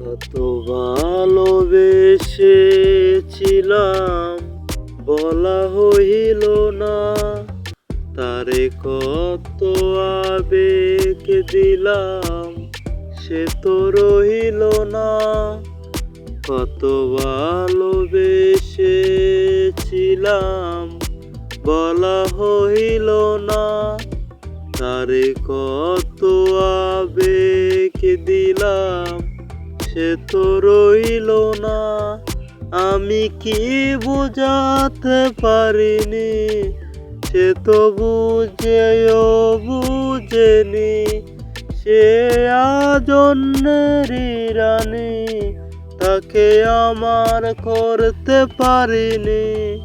কত ভালোবেসেছিলাম, বলা হইল না। তারে কত আবেগ দিলাম, সে তো রইল না। কত ভালোবেসেছিলাম, বলা হইল না। তারে কত আবেগ দিলাম সে তো রইল না। আমি কি বোঝাতে পারিনি? সে তো বুঝেও বুঝেনি। সে আজন্যেরই রানী তাকে আমার করতে পারিনি।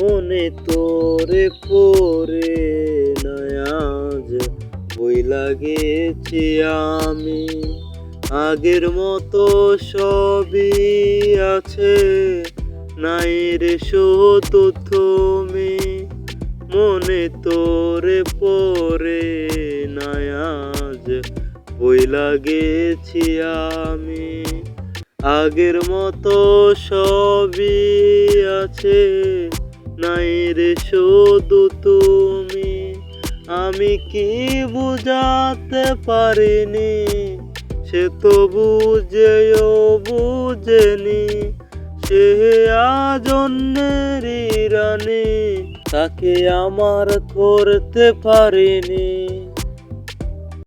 মনে তোরে পরে নয়াজ বই লাগেছি আমি, আগের মতো সবই আছে। নাই রে শুধু তুমি, মনে তোরে পরে নয়াজ বই লাগেছি আমি, আগের মতো সবই আছে। নাই রে শুধু তুমি। আমি কি বুঝাতে পারিনি? সে তো বুঝেও বুঝেনি। সে আজন্যেরই রানী, তাকে আমার করতে পারিনি।